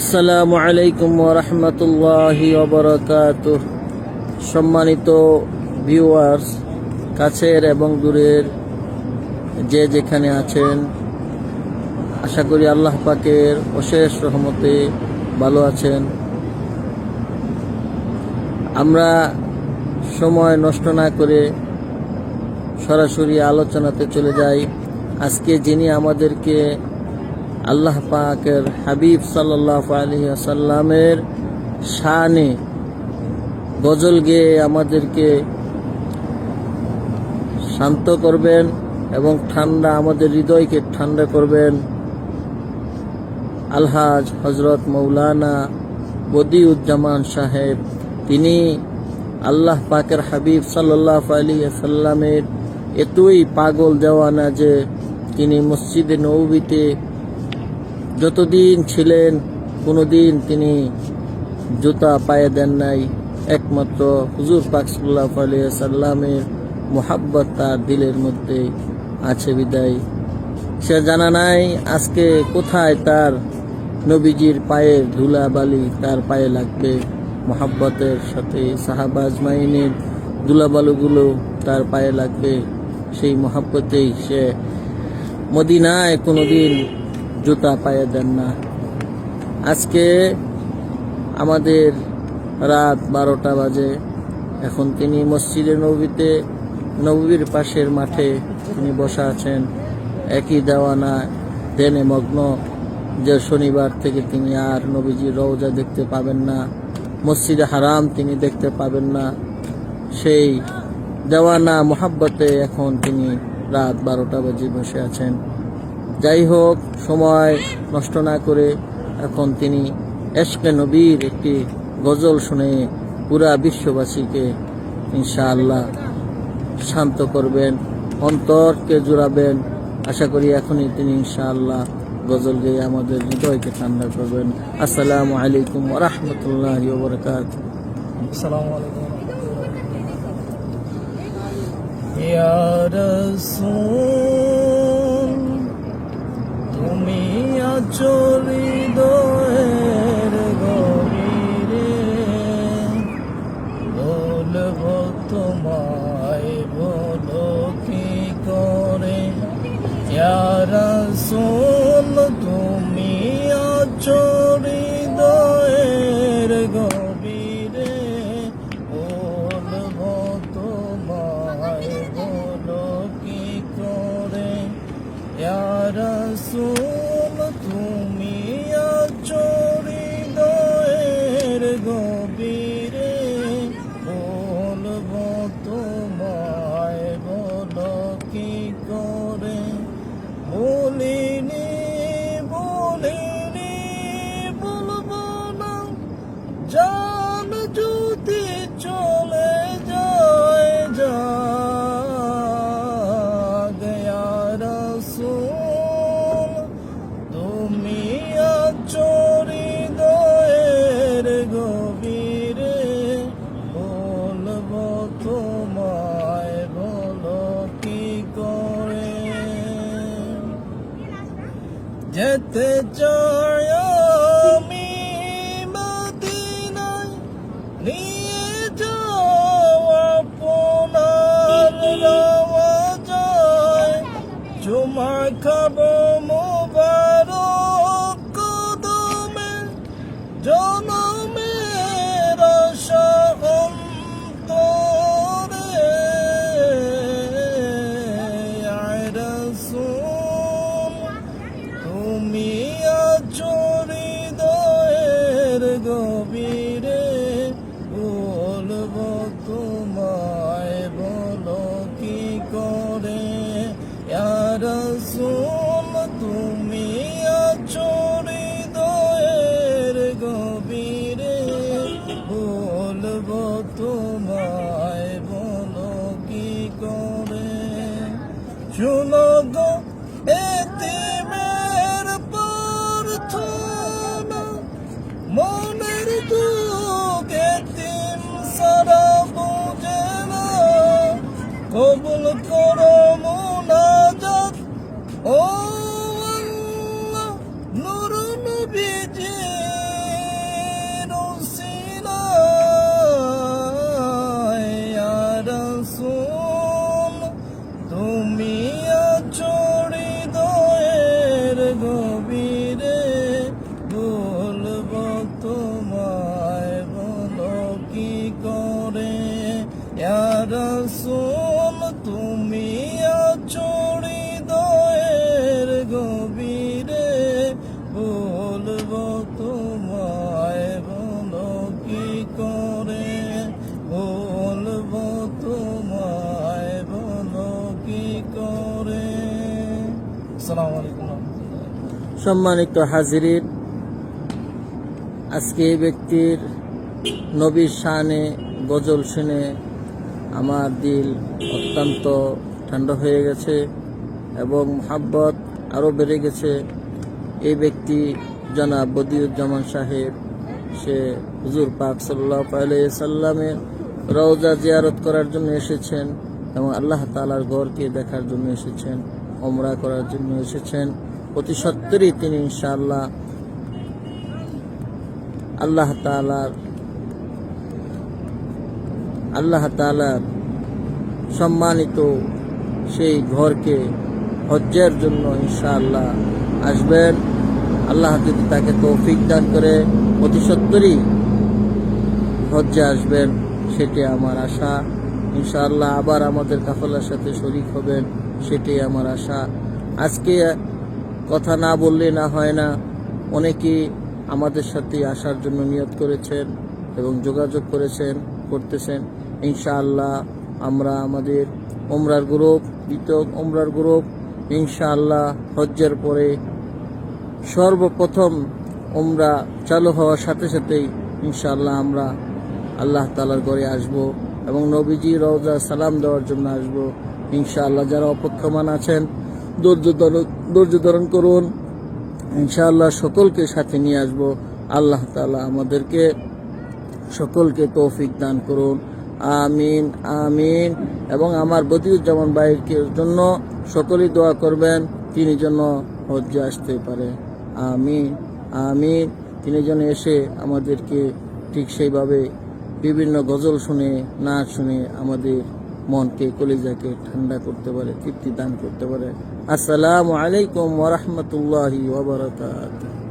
আসসালামু আলাইকুম ওরহমতুল্লাহ ওবরকাত সম্মানিত ভিউয়ার্স কাছের এবং দূরের যে যেখানে আছেন, আশা করি আল্লাহ পাকের অশেষ রহমতে ভালো আছেন। আমরা সময় নষ্ট না করে সরাসরি আলোচনাতে চলে যাই। আজকে যিনি আমাদেরকে আল্লাহ পাকের হাবিব সাল্লাহ আলী আসাল্লামের শানে গজল গেয়ে আমাদেরকে শান্ত করবেন এবং ঠান্ডা, আমাদের হৃদয়কে ঠান্ডা করবেন। আলহাজ হজরত মৌলানা বদিউজ্জামান সাহেব, তিনি আল্লাহ পাকের হাবিব সাল্লাহ আলী এতই পাগল দেওয়ানা যে তিনি মসজিদে নৌবিতে যতদিন ছিলেন, কোনোদিন তিনি জুতা পায়ে দেন নাই। একমাত্র হুজুর পাক সাল্লাহ আলিয়া সাল্লামের মোহাব্বত তার দিলের মধ্যে আছে বিদায়। সে জানা নাই আজকে কোথায় তার নবীজির পায়ের ধুলা বালি তার পায়ে লাগবে। মোহাব্বতের সাথে সাহাবাজ মাইনের ধুলাবালুগুলো তার পায়ে লাগবে। সেই মোহাব্বতেই সে মদিনায় কোনোদিন জুতা পায়ে দেন না। আজকে আমাদের রাত বারোটা বাজে। এখন তিনি মসজিদে নবীতে, নবীর পাশের মাঠে তিনি বসা আছেন। একই দেওয়ানা দেনে মগ্ন। যে শনিবার থেকে তিনি আর নবীজির রওজা দেখতে পাবেন না। মসজিদে হারাম তিনি দেখতে পাবেন না। সেই দেওয়ানা, মোহাব্বতে এখন তিনি রাত বারোটা বাজে বসে আছেন। যাই হোক সময় নষ্ট না করে এখন তিনি এশকে নবীর একটি গজল শুনে পুরা বিশ্ববাসীকে ইনশাআল্লাহ শান্ত করবেন অন্তরকে জুড়াবেন আশা করি এখনই তিনি ইনশাআল্লাহ গজল গেয়ে আমাদের হৃদয়কে ঠান্ডা করবেন আসসালামু আলাইকুম রহমতুল্লাহ বরকাত السلام عليكم يا رسول তুমি আচরি রাসূল তুমি যেতে চাই সম্মানিত হাজিরিন, আজকে এই ব্যক্তির নবীর শানে গজল শুনে আমার দিল অত্যন্ত ঠান্ডা হয়ে গেছে এবং মোহাব্বত আরও বেড়ে গেছে। এই ব্যক্তি জনাব বদিউজ্জামান সাহেব, সে হুজুর পাক সাল্লাহ সাল্লামের রওজা জিয়ারত করার জন্য এসেছেন এবং আল্লাহ তালার ঘরকে দেখার জন্য এসেছেন। ওমরা করার জন্য এসেছেন। অতি সত্তরই তিনি ইনশাআল্লাহ আল্লাহ তালার আল্লাহ তালার সম্মানিত সেই ঘরকে হজ্জের জন্য ইনশাআল্লাহ আসবেন। আল্লাহ যদি তাকে তৌফিক দান করে, অতি সত্তরই হজ্জে আসবেন, সেটি আমার আশা। ইনশাআল্লাহ আবার আমাদের কাফলার সাথে শরিক হবেন। সেটি আমার আশা। আজকে কথা না বললে না হয় না, অনেকে আমাদের সাথে আসার জন্য নিয়ত করেছেন এবং যোগাযোগ করেছেন, করতেছেন। ইনশাআল্লাহ আমরা আমাদের ওমরার গ্রুপ, দ্বিতীয় ওমরার গ্রুপ, ইনশাআল্লাহ হজ্জের পরে সর্বপ্রথম ওমরা চালু হওয়ার সাথে সাথেই ইনশাআল্লাহ আমরা আল্লাহ তালার ঘরে আসব এবং নবীজি রওজা সালাম দেওয়ার জন্য আসব। ইনশাআল্লাহ যারা অপেক্ষমান আছেন, ধৈর্য ধৈর্য ধারণ করুন। ইনশাআল্লাহ সকলকে সাথে নিয়ে আসব। আল্লাহ তালা আমাদেরকে সকলকে তৌফিক দান করুন। আমিন আমিন। এবং আমার বদিউজ্জামান ভাইয়ের জন্য সকলেই দোয়া করবেন, তিনি যেন হজ্জে আসতে পারে। আমিন আমিন। তিনি যেন এসে আমাদেরকে ঠিক সেইভাবে বিভিন্ন গজল শুনে, নাচ শুনে আমাদের মনকে কলিজাকে ঠান্ডা করতে পারে তৃপ্তি দান করতে পারে। আসসালামু আলাইকুম ওরহমতুল্লাহি ওবরাকাতুহ